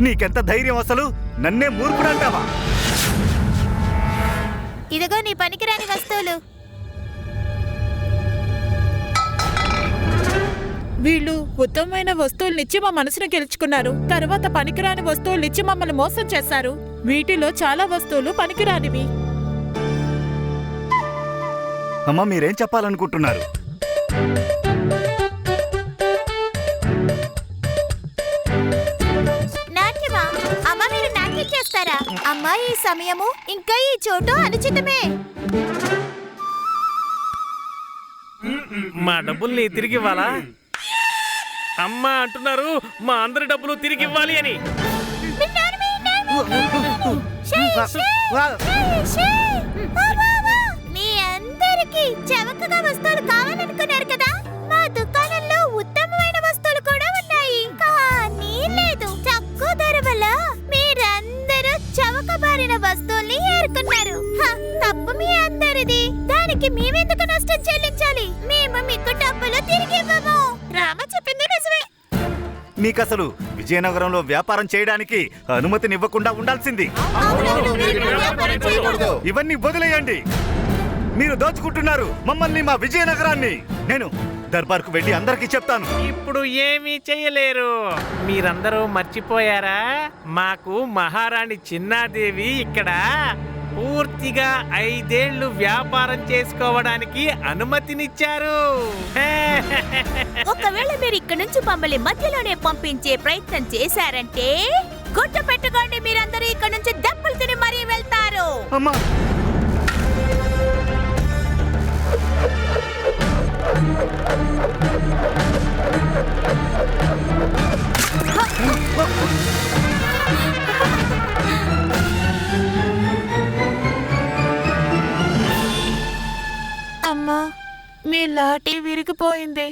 నీకెంత ధైర్యం అసలు? నన్నే మూర్ఖుడంటావా? ఇదిగో నీ పనికిరాని వస్తువులు. వీళ్ళు ఉత్తమమైన వస్తువులనిచ్చి మా మనసును గెలుచుకున్నారు. తర్వాత పనికిరాని వస్తువులనిచ్చి మమ్మల్ని మోసం చేశారు. వీటిలో చాలా వస్తువులు పనికిరానివి. అమ్మా మీరేం చెప్పాలనుకుంటున్నారు? చేస్తారా అమ్మా ఈ సమయము ఇంకా ఈ చోటు అనుచితమే. మా డబ్బుల్ని తిరిగి ఇవ్వాలా అమ్మ అంటున్నారు మా అందరి డబ్బులు తిరిగి ఇవ్వాలి అని. మీ అందరికి చవకగా వస్తువులు కావాలనుకున్నారు కదా? మా దుకాణంలో ఉత్తమమైన వస్తువులు కూడా ఉన్నాయి. కానీ లేదు తక్కువ ధర వల్ల. చవకబారిన వస్తువుల్ని ఏరుకున్నారు. తప్పు మీ అందరిది. దానికి మేమెందుకు నష్టం చెల్లించాలి? మేము మీకు డబ్బులు తిరిగి ఇవ్వము. రామ చెప్పింది నిజమే. మీకసలు విజయనగరంలో వ్యాపారం చేయడానికి అనుమతినివ్వకుండా ఉండాల్సింది. ఇవన్నీ వదిలేయండి. మీరు దోచుకుంటున్నారు మమ్మల్ని మా విజయనగరాన్ని. నేను దర్బార్కు వెళ్ళి అందరికీ చెప్తాను. ఇప్పుడు ఏమీ చేయలేరు. మీరందరూ మర్చిపోయారా? మాకు మహారాణి చిన్నాదేవి ఇక్కడ పూర్తిగా ఐదేళ్ళు వ్యాపారం చేసుకోవడానికి అనుమతినిచ్చారు. ఒకవేళ మీరు ఇక్కడ నుంచి మమ్మల్ని మధ్యలోనే పంపించే ప్రయత్నం చేశారంటే గుర్తు పెట్టుకోండి మీరందరూ ఇక్కడ నుంచి దెబ్బలు తిని మరీ వెళ్తారు. అమ్మా అమ్మా మీ లాఠీ విరిగిపోయింది.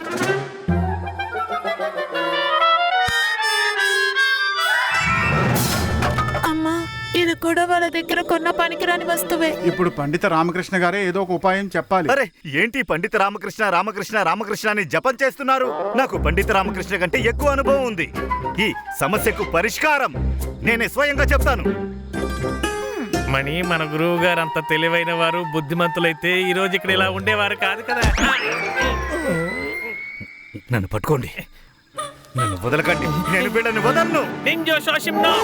కూడా వాళ్ళ దగ్గర కొన్న పనికిరాని వస్తువే. ఇప్పుడు పండిత రామకృష్ణ గారే ఏదో ఒక ఉపాయం చెప్పాలి. అరే ఏంటి పండిత రామకృష్ణ రామకృష్ణ రామకృష్ణ అని జపం చేస్తున్నారు? నాకు పండిత రామకృష్ణ కంటే ఎక్కువ అనుభవం ఉంది. ఈ సమస్యకు పరిష్కారం నేనే స్వయంగా చెప్తాను. మణి మన గురువు గారు అంత తెలివైన వారు బుద్ధిమంతులైతే ఈ రోజు ఇక్కడ ఇలా ఉండేవారు కాదు కదా? నన్ను పట్టుకోండి. నన్ను వదలకండి. నేను వీళ్ళని వదలను. నింజో శోషింనో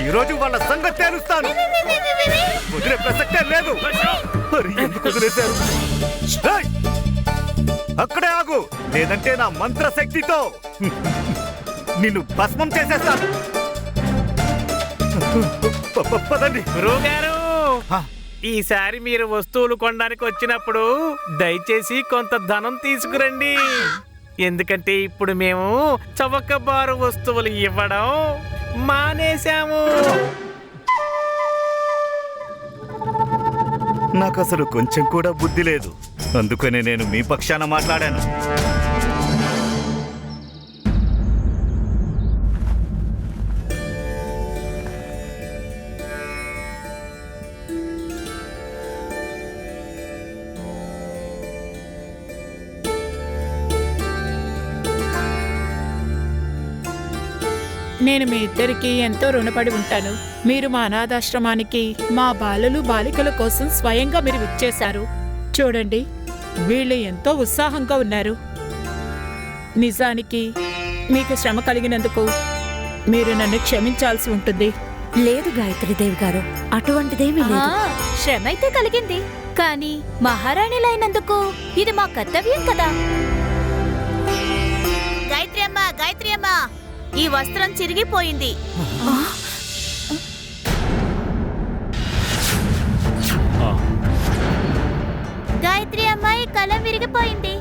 ఈ రోజు వాళ్ళ సంగతి తేలుస్తాను వదిలే ప్రసక్తే లేదు. మరి ఎందుకు వదిలేశారు! అక్కడే ఆగు. లేదంటే నా మంత్ర శక్తితో నిన్ను భస్మం చేసేస్తాను. పదండి. ఈసారి మీరు వస్తువులు కొనడానికి వచ్చినప్పుడు దయచేసి కొంత ధనం తీసుకురండి. ఎందుకంటే ఇప్పుడు మేము చవకబారు వస్తువులు ఇవ్వడం మానేశాము. నాకు అసలు కొంచెం కూడా బుద్ధి లేదు. అందుకనే నేను మీ పక్షాన మాట్లాడాను. నేను మీ ఇద్దరికి ఎంతో రుణపడి ఉంటాను. మీరు మా అనాథాశ్రమానికి మా బాలలు బాలికల కోసం స్వయంగా మీరు విచ్చేశారు. చూడండి వీళ్ళు ఎంతో ఉత్సాహంగా ఉన్నారు. నిజానికి మీకు శ్రమ కలిగినందుకు మీరు నన్ను క్షమించాల్సి ఉంటుంది. లేదు గాయత్రీదేవి గారు అటువంటిదేమీ లేదు. శ్రమ అయితే కలిగింది. కానీ మహారాణిలైనందుకు ఇది మా కర్తవ్యం కదా. గాయత్రి అమ్మ గాయత్రి అమ్మ! ఈ వస్త్రం చిరిగిపోయింది. గాయత్రి అమ్మాయి కలం విరిగిపోయింది.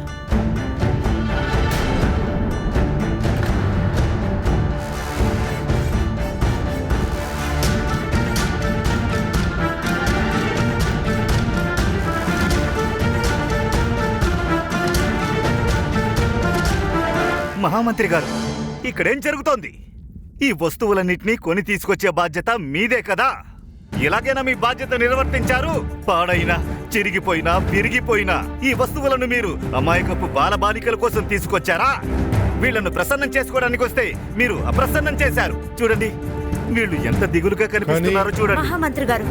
మహామంత్రి గారు ఇక్కడేం జరుగుతోంది? ఈ వస్తువులన్నిటినీ కొని తీసుకొచ్చే బాధ్యత మీదే కదా? ఇలాగైనా మీ బాధ్యత నిర్వర్తించారు? పాడైనా చిరిగిపోయినా విరిగిపోయినా ఈ వస్తువులను మీరు అమాయకపు బాలబాలికల కోసం తీసుకొచ్చారా? వీళ్ళను ప్రసన్నం చేసుకోవడానికి వస్తే మీరు అప్రసన్నం చేశారు. చూడండి వీళ్ళు ఎంత దిగులుగా కనిపిస్తున్నారో చూడండి. మహామంత్రి గారు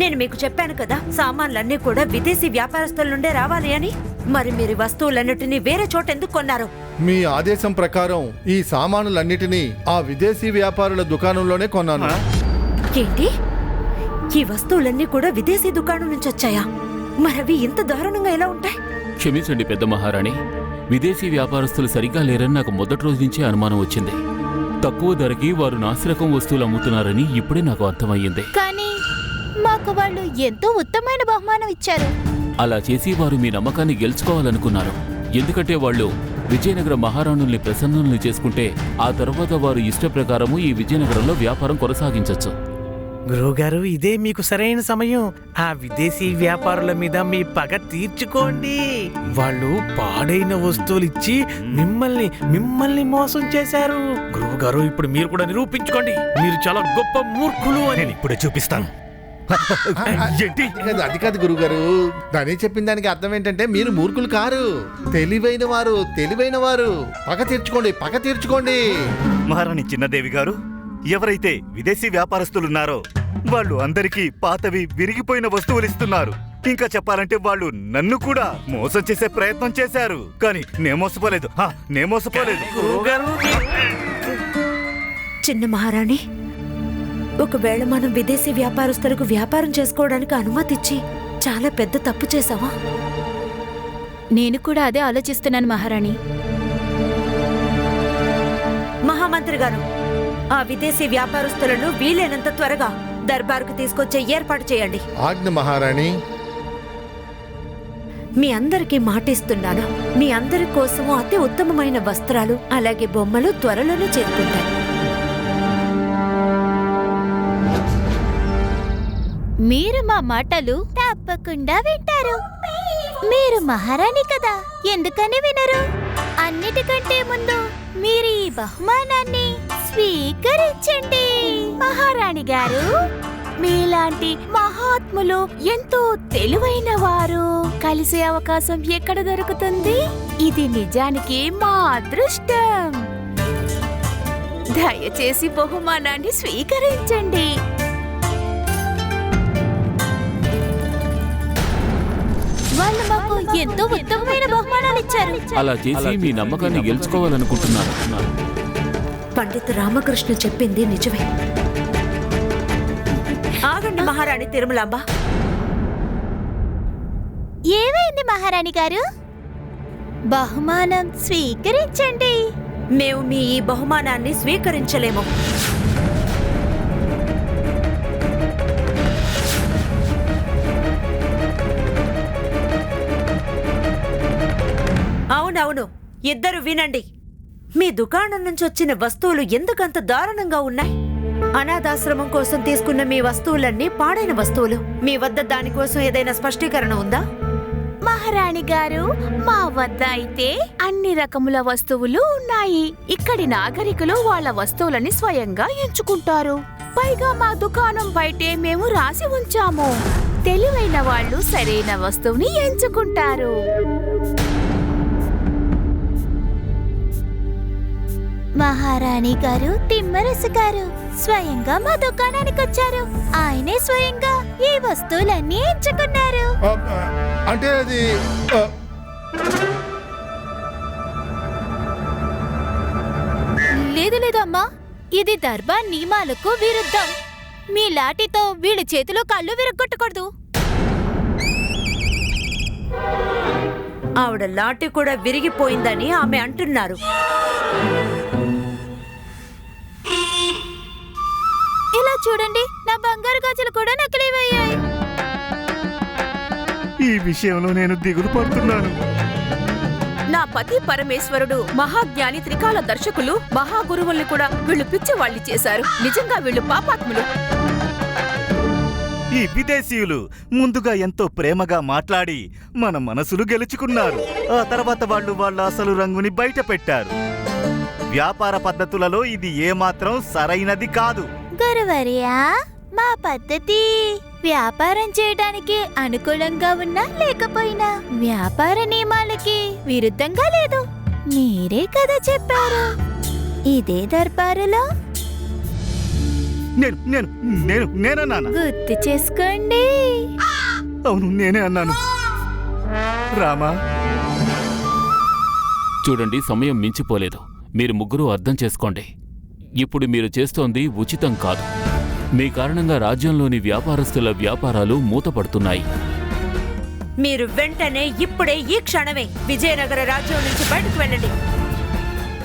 నేను మీకు చెప్పాను కదా సామాన్లన్నీ కూడా విదేశీ వ్యాపారస్తుల నుండే రావాలి అని? మరి మీరు వస్తువులన్నిటినీ వేరే చోట ఎందుకు కొన్నారు? మీ ఆదేశం ప్రకారం ఈ సామానులన్నిటినీ ఆ విదేశీ వ్యాపారుల దుకాణంలోనే కొన్నాను? ఏంటి? ఈ వస్తువులన్నీ కూడా విదేశీ దుకాణం నుంచి వచ్చాయా? మరవి ఇంత దారుణంగా ఎలా ఉంటాయి? క్షమించండి పెద్ద మహారాణి. విదేశీ వ్యాపారస్తులు సరిగ్గా లేరని నాకు మొదటి రోజు నుంచే అనుమానం వచ్చింది. తక్కువ ధరకి వారు నాసిరకం వస్తువులు అమ్ముతున్నారని ఇప్పుడే నాకు అర్థమయ్యింది. కానీ మాకు వాళ్ళు ఎంతో ఉత్తమైన బహుమానం ఇచ్చారు. అలా చేసి వారు మీ నమ్మకాన్ని గెలుచుకోవాలనుకున్నారు. ఎందుకంటే వాళ్ళు విజయనగర మహారాణుల్ని ప్రసన్నుల్ని చేసుకుంటే ఆ తర్వాత వారు ఇష్ట ప్రకారము ఈ విజయనగరంలో వ్యాపారం కొనసాగించవచ్చు గురువుగారు ఇదే మీకు సరైన సమయం. ఆ విదేశీ వ్యాపారుల మీద మీ పగ తీర్చుకోండి. వాళ్ళు పాడైన వస్తువులు ఇచ్చి మిమ్మల్ని మిమ్మల్ని మోసం చేశారు. గురువుగారు ఇప్పుడు మీరు కూడా నిరూపించుకోండి. మీరు చాలా గొప్ప మూర్ఖులు అని. నేను ఇప్పుడే చూపిస్తాను. ఏంటి? అది అది కాదు గురుగారు. దాని చెప్పిన దానికి అర్థం ఏంటంటే మీరు మూర్ఖులు కారు. తెలివైన వారు తెలివైన వారు. పగ తీర్చుకోండి పగ తీర్చుకోండి. మహారాణి చిన్నదేవి గారు ఎవరైతే విదేశీ వ్యాపారస్తులున్నారో వాళ్ళు అందరికీ పాతవి విరిగిపోయిన వస్తువులు ఇస్తున్నారు. ఇంకా చెప్పాలంటే వాళ్ళు నన్ను కూడా మోసం చేసే ప్రయత్నం చేశారు. కానీ నే మోసపోలేదు. హా, నే మోసపోలేదు. చిన్న మహారాణి ఒకవేళ మనం విదేశీ వ్యాపారస్తులకు వ్యాపారం చేసుకోవడానికి అనుమతి ఇచ్చి చాలా పెద్ద తప్పు చేసావా నేను కూడా అదే ఆలోచిస్తున్నాను మహారాణి. మహామంత్రి గారు ఆ విదేశీ వ్యాపారస్తులను వీలైనంత త్వరగా దర్బారుకు తీసుకొచ్చే ఏర్పాటు చేయండి. ఆజ్ఞ మహారాణి. మీ అందరికీ మాటిస్తున్నాను. మీ అందరి కోసము అతి ఉత్తమమైన వస్త్రాలు అలాగే బొమ్మలు త్వరలోనే చేరుకుంటాయి. మీరు మా మాటలు తప్పకుండా వింటారు. మీరు మహారాణి కదా ఎందుకని వినరు? అన్నిటికంటే ముందు మీరు ఈ బహుమానాన్ని స్వీకరించండి. మహారాణి గారు మీలాంటి మహాత్ములు ఎంతో తెలివైన వారు. కలిసే అవకాశం ఎక్కడ దొరుకుతుంది? ఇది నిజానికి మా అదృష్టం. దయచేసి బహుమానాన్ని స్వీకరించండి. వాళ్ళు మాకు ఎంతో ఉత్తమమైన బహుమానాలు ఇచ్చారు. అలా చేసి మీ నమ్మకాన్ని గెలుచుకోవాలనుకుంటున్నారు. పండిత్ రామకృష్ణ చెప్పింది నిజమే. ఆగండి మహారాణి తిరుమలాంబ. ఏమైంది మహారాణి గారు? బహుమానం స్వీకరించండి. మేము మీ ఈ బహుమానాన్ని స్వీకరించలేము. అవును ఇద్దరు వినండి. మీ దుకాణం నుంచి వచ్చిన వస్తువులు ఎందుకంత దారుణంగా ఉన్నాయి? అనాథాశ్రమం కోసం తీసుకున్న మీ వస్తువులన్నీ పాడైన వస్తువులు. మీ వద్ద దానికోసం ఏదైనా స్పష్టీకరణ ఉందా? మహారాణి గారు మా వద్ద అయితే అన్ని రకముల వస్తువులు ఉన్నాయి. ఇక్కడి నాగరికులు వాళ్ళ వస్తువులని స్వయంగా ఎంచుకుంటారు. పైగా మా దుకాణం బయటే మేము రాసి ఉంచాము. తెలివైన వాళ్ళు సరైన వస్తువుని ఎంచుకుంటారు. మహారాణి గారు తిమ్మరసు గారు స్వయంగా మా దుకాణానికి వచ్చారు. ఆయనే స్వయంగా ఈ వస్తువులన్నీ ఎంచుకున్నారు. అంటే అది లేదు లేదు అమ్మా. ఇది దర్బార్ నియమాలకు విరుద్ధం. మీ లాఠీతో వీళ్ళ చేతిలో కళ్ళు విరగొట్టకూడదు ఆవిడ లాఠీ కూడా విరిగిపోయిందని ఆమె అంటున్నారు. చూడండి నా బంగారు గాజులు కూడా నకిలీవయ్యాయి. ఈ విషయంలో నేను దిగులు పడుతున్నాను. నా పతి పరమేశ్వరుడు మహాజ్ఞాని త్రికాల దర్శకులు మహాగురువుల్ని కూడా వీళ్ళు పిచ్చి వాళ్ళి చేశారు. నిజంగా వీళ్ళు పాపాత్ములు. ఈ విదేశీయులు ముందుగా ఎంతో ప్రేమగా మాట్లాడి మన మనసులు గెలుచుకున్నారు. ఆ తర్వాత వాళ్ళు వాళ్ళ అసలు రంగుని బయట పెట్టారు వ్యాపార పద్ధతులలో ఇది ఏమాత్రం సరైనది కాదు. గురువర్యా మా పద్ధతి వ్యాపారం చేయడానికి అనుకూలంగా ఉన్నా లేకపోయినా వ్యాపార నియమాలకి విరుద్ధంగా లేదు. మీరే కదా చెప్పారు. ఇదే దర్బారులో? నేను నేను నేను నేనన్నానా గుర్తు చేసుకోండి. అవును నేనే అన్నాను. రామా. చూడండి సమయం మించిపోలేదు. మీరు ముగ్గురు అర్థం చేసుకోండి. ఇప్పుడు మీరు చేస్తోంది ఉచితం కాదు. మీ కారణంగా రాజ్యంలోని వ్యాపారస్తుల వ్యాపారాలు మూతపడుతున్నాయి. మీరు వెంటనే ఇప్పుడే ఈ క్షణమే విజయనగర రాజ్యం నుంచి బయటకు వెళ్ళండి.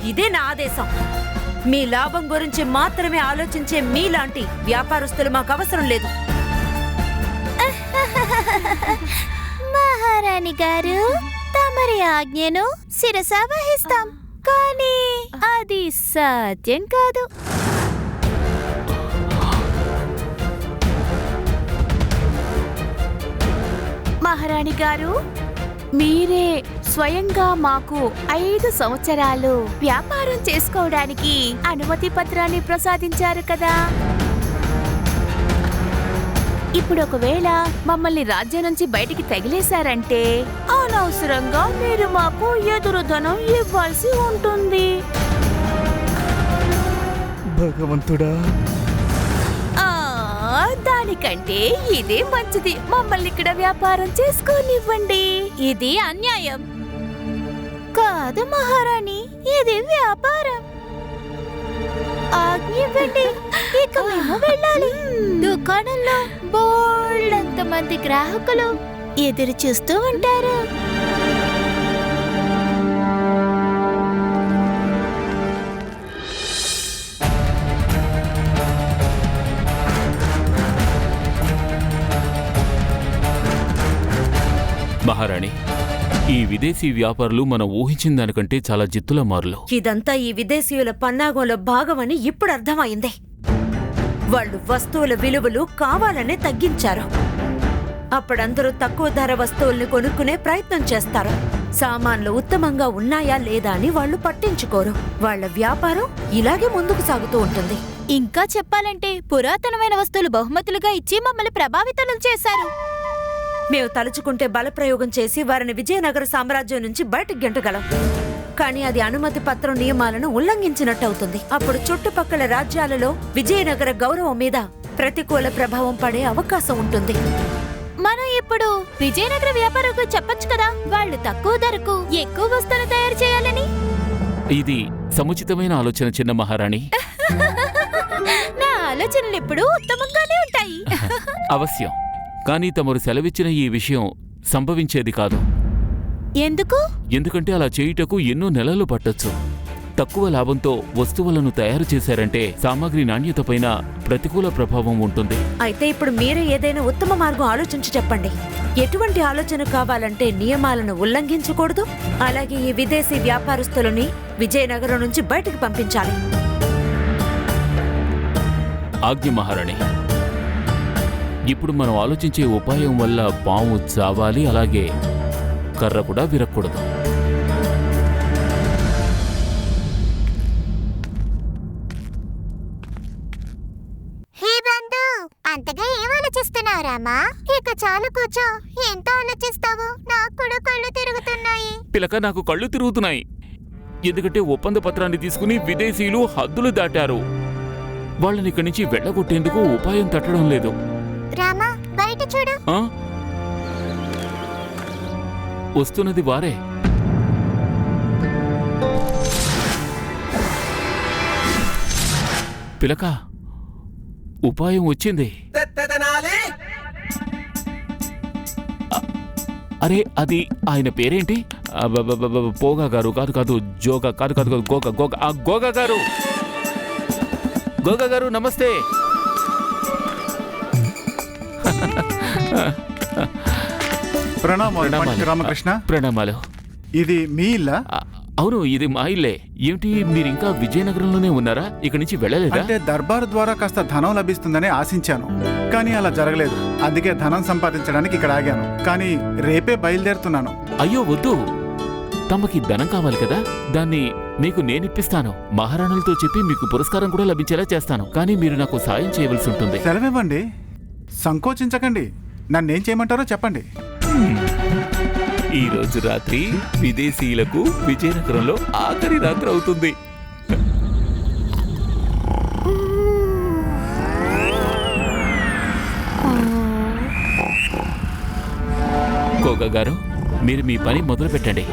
ఇదే నా ఆదేశం. మీ లాభం గురించి మాత్రమే ఆలోచించే మీలాంటి వ్యాపారస్తులు మాకు అవసరం లేదు. మహారాణి గారు తమరి ఆజ్ఞను శిరస వహిస్తాం. కానీ అది సత్యం కాదు. మహారాణి గారు మీరే స్వయంగా మాకు ఐదు సంవత్సరాలు వ్యాపారం చేసుకోవడానికి అనుమతి పత్రాన్ని ప్రసాదించారు కదా? ఇప్పుడు ఒకవేళ మమ్మల్ని రాజ్యం నుంచి బయటికి తగిలేశారంటే అనవసరంగా మీరు మాకు ఎదురు ధనం ఇవ్వాల్సి ఉంటుంది. భగవంతుడా. దానికంటే ఇదే మంచిది. మమ్మల్ని ఇక్కడ వ్యాపారం చేసుకోనివ్వండి. ఇది అన్యాయం. కాదు మహారాణి ఇది వ్యాపారం. ఆజ్ఞ ఇవ్వండి. ఇక మేము వెళ్ళాలి. దుకాణంలో బోల్డంత మంది గ్రాహకులు ఎదురు చూస్తూ ఉంటారు. మహారాణి ఈ విదేశీ వ్యాపారులు మనం ఊహించిన దానికంటే చాలా జిత్తుల మారులు. ఇదంతా ఈ విదేశీయుల పన్నాగంలో భాగమని ఇప్పుడు అర్థమైంది. వాళ్ళు వస్తువుల విలువలు కావాలనే తగ్గించారు. అప్పుడందరూ తక్కువ ధర వస్తువుల్ని కొనుక్కునే ప్రయత్నం చేస్తారు. సామాన్లు ఉత్తమంగా ఉన్నాయా లేదా అని వాళ్ళు పట్టించుకోరు. వాళ్ళ వ్యాపారం ఇలాగే ముందుకు సాగుతూ ఉంటుంది. ఇంకా చెప్పాలంటే పురాతనమైన వస్తువులు బహుమతులుగా ఇచ్చి మమ్మల్ని ప్రభావితం చేశారు. మేము తలుచుకుంటే బలప్రయోగం చేసి వారిని విజయనగర సామ్రాజ్యం నుంచి బయటకు గెంటగలం. కానీ అది అనుమతి పత్రం నియమాలను ఉల్లంఘించినట్టు అవుతుంది అప్పుడు చుట్టుపక్కల రాజ్యాలలో విజయనగర గౌరవం మీద ప్రతికూల ప్రభావం పడే అవకాశం ఉంటుంది. మనం ఇప్పుడు విజయనగర వ్యాపారకు చెప్పొచ్చు కదా వాళ్ళు తక్కువ ధరకు ఎక్కువ వస్తువులు తయారు చేయాలని? ఇది సముచితమైన ఆలోచన చిన్న మహారాణి. నా ఆలోచనలు ఎప్పుడూ ఉత్తమంగానే ఉంటాయి. అవశ్యం. కానీ తమరు సెలవిచ్చిన ఈ విషయం సంభవించేది కాదు. ఎందుకు? ఎందుకంటే అలా చేయుటకు ఎన్నో నెలలు పట్టొచ్చు. తక్కువ లాభంతో వస్తువులను తయారు చేశారంటే సామాగ్రి నాణ్యతపైన ప్రతికూల ప్రభావం ఉంటుంది. అయితే ఇప్పుడు మీరే ఏదైనా ఉత్తమ మార్గం ఆలోచించి చెప్పండి. ఎటువంటి ఆలోచన కావాలంటే నియమాలను ఉల్లంఘించకూడదు. అలాగే ఈ విదేశీ వ్యాపారస్తులని విజయనగరం నుంచి బయటకు పంపించాలి. ఆజ్ఞ మహారాణి ఇప్పుడు మనం ఆలోచించే ఉపాయం వల్ల పాము చావాలి అలాగే కర్ర కూడా విరక్కూడదు. అంతగా ఏం ఆలోచిస్తున్నావు రామా? ఇక చాలు కూర్చో. ఎంత ఆలోచిస్తావు? నాకు కూడా కళ్ళు తిరుగుతున్నాయి. పిలక నాకు కళ్ళు తిరుగుతున్నాయి. ఎందుకంటే ఒప్పంద పత్రాన్ని తీసుకుని విదేశీయులు హద్దులు దాటారు. వాళ్ళని ఇక్కడి నుంచి వెళ్ళగొట్టేందుకు ఉపాయం తట్టడం లేదు. రామా బయట చూడు. ఆ? వస్తున్నది వారే. పిలక ఉపాయం వచ్చింది. అరే అది ఆయన పేరేంటి? పోగా గారు కాదు కాదు జోగా కాదు కాదు కాదు గోగా గోగా గోగా గారు. గోగా గారు నమస్తే. ప్రణామాలు రామకృష్ణ. ప్రణామాలు. ఇది మీ ఇల్లా? ఆ, అవును ఇది మా ఇల్లే. ఏమిటి మీరు ఇంకా విజయనగరంలోనే ఉన్నారా? ఇక్కడి నుంచి వెళ్ళలేదా? అంటే దర్బారు ద్వారా కాస్త ధనం లభిస్తుందని ఆశించాను. కానీ అలా జరగలేదు. అందుకే ధనం సంపాదించడానికి ఇక్కడ ఆగాను. కానీ రేపే బయలుదేరుతున్నాను. అయ్యో వద్దు. తమకి ధనం కావాలి కదా. దాన్ని మీకు నేనిప్పిస్తాను. మహారాణులతో చెప్పి మీకు పురస్కారం కూడా లభించేలా చేస్తాను. కానీ మీరు నాకు సాయం చేయవలసి ఉంటుంది. సెలవివ్వండి. సంకోచించకండి. నన్నేం చేయమంటారో చెప్పండి. ఈ రోజు రాత్రి విదేశీయులకు విజయనగరంలో ఆఖరి రాత్రి అవుతుంది. కోక గారు మీరు మీ పని మొదలు పెట్టండి.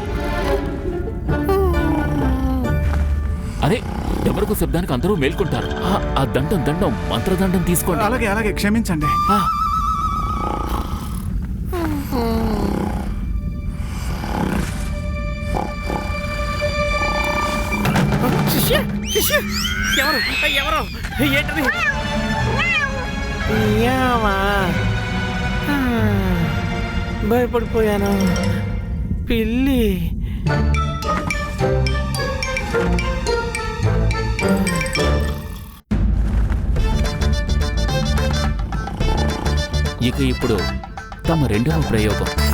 అరే ఎవరికి శబ్దానికి అందరూ మేల్కొంటారు. ఆ, ఆ దండం దండం మంత్రదండం తీసుకోండి. అలాగే అలాగే క్షమించండి. ఎవరు? ఎవరు ఏంటది భయపడిపోయాను. పిల్లి. ఇక ఇప్పుడు తమ రెండవ ప్రయోగం.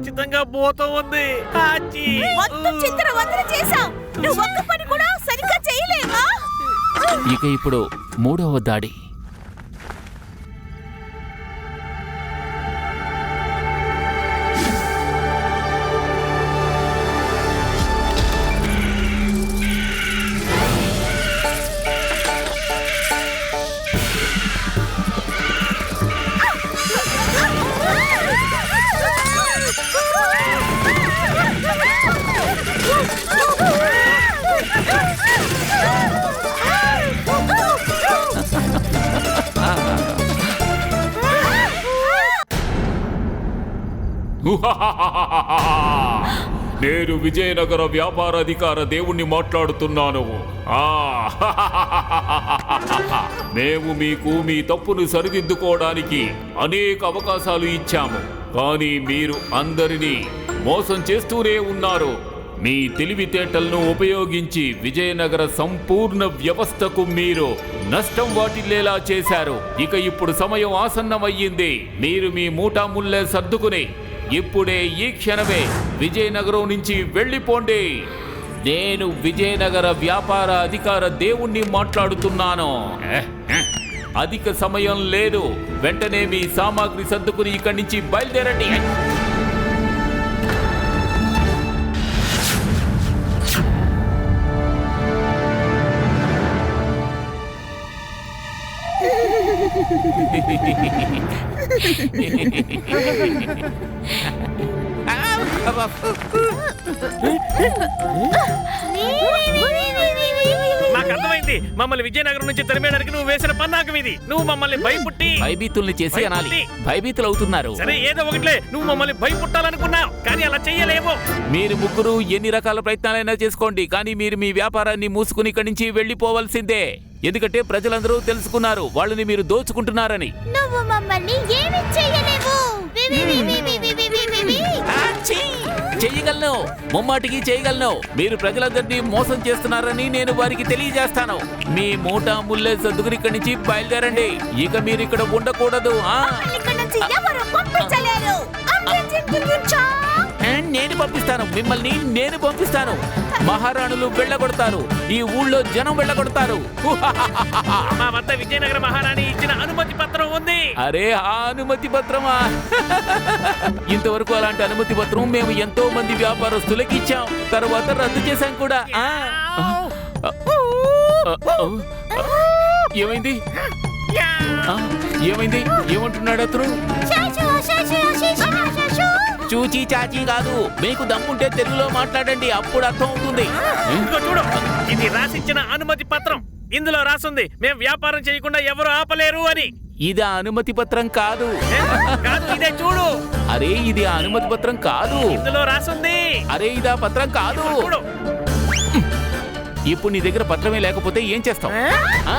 ఖచ్చితంగా భూతం ఉంది ఆచి. మొత్తం చిందరవందర చేశావు. నువ్వు ఒక్క పని కూడా సరిగ్గా చేయలేవా? ఇక ఇప్పుడు మూడవ దాడి నేను విజయనగర వ్యాపార అధికార దేవుణ్ణి మాట్లాడుతున్నాను. మేము మీకు మీ తప్పును సరిదిద్దుకోవడానికి అనేక అవకాశాలు ఇచ్చాము. కానీ మీరు అందరినీ మోసం చేస్తూనే ఉన్నారు. మీ తెలివితేటలను ఉపయోగించి విజయనగర సంపూర్ణ వ్యవస్థకు మీరు నష్టం వాటిల్లేలా చేశారు. ఇక ఇప్పుడు సమయం ఆసన్నమయ్యింది. మీరు మీ మూటాముల్లే సర్దుకుని ఇప్పుడే ఈ క్షణమే విజయనగరం నుంచి వెళ్ళిపోండి. నేను విజయనగర వ్యాపార అధికార దేవుణ్ణి మాట్లాడుతున్నాను. అధిక సమయం లేదు. వెంటనే మీ సామాగ్రి సర్దుకుని ఇక్కడి నుంచి బయలుదేరండి. నాకు అర్థమైంది. మమ్మల్ని విజయనగరం నుంచి తరిమేయడానికి నువ్వు వేసిన పన్నాకం ఇది. నువ్వు మమ్మల్ని భయపుట్టి భయభీతుల్ని చేసి అనాలి. భయభీతులు అవుతున్నారు సరే ఏదో ఒకటిలే. నువ్వు మమ్మల్ని భయపుట్టాలనుకున్నావు కానీ అలా చెయ్యలేవు. మీరు ముగ్గురు ఎన్ని రకాల ప్రయత్నాలైనా చేసుకోండి కానీ మీరు మీ వ్యాపారాన్ని మూసుకుని ఇక్కడి నుంచి వెళ్ళిపోవాల్సిందే. ఎందుకంటే ప్రజలందరూ తెలుసుకున్నారు వాళ్ళని మీరు దోచుకుంటున్నారని. నువ్వు మమ్మల్ని ఏమి చేయలేవు. చేయగలను ముమ్మాటికి చేయగలను. మీరు ప్రజలందరినీ మోసం చేస్తున్నారని నేను వారికి తెలియజేస్తాను. మీ మూట ముల్లె సర్దుకుని ఇక్కడి నుంచి బయలుదేరండి. ఇక మీరు ఇక్కడ ఉండకూడదు ఆ? నేను పంపిస్తాను. మిమ్మల్ని నేను పంపిస్తాను. మహారాణులు వెళ్ళగొడతారు. ఈ ఊళ్ళో జనం వెళ్ళగొడతారు. మా వద్ద విజయనగర మహారాణి ఇచ్చిన అనుమతి పత్రం ఉంది. అరే ఆ అనుమతి పత్రమా? ఇంతవరకు అలాంటి అనుమతి పత్రం మేము ఎంతో మంది వ్యాపారస్తులకు ఇచ్చాం. తర్వాత రద్దు చేశాం కూడా. ఏమైంది? ఏమైంది? ఏమంటున్నాడు అతను. చూచి చాచి కాదు. మీకు దమ్ముంటే తెలుగులో మాట్లాడండి అప్పుడు అర్థం అవుతుంది ఇదిగో చూడు ఇది రాసిచ్చిన అనుమతి పత్రం. ఇందులో రాసుంది మేము వ్యాపారం చేయకుండా ఎవరు ఆపలేరు అని. ఇది ఆ అనుమతి పత్రం కాదు. ఏ? కాదు ఇదే చూడు. అరే ఇది ఆ అనుమతి పత్రం కాదు. ఇందులో రాసుంది. అరే ఇది ఆ పత్రం కాదు. చూడు. ఇప్పుడు నీ దగ్గర పత్రమే లేకపోతే ఏం చేస్తావు? ఆ?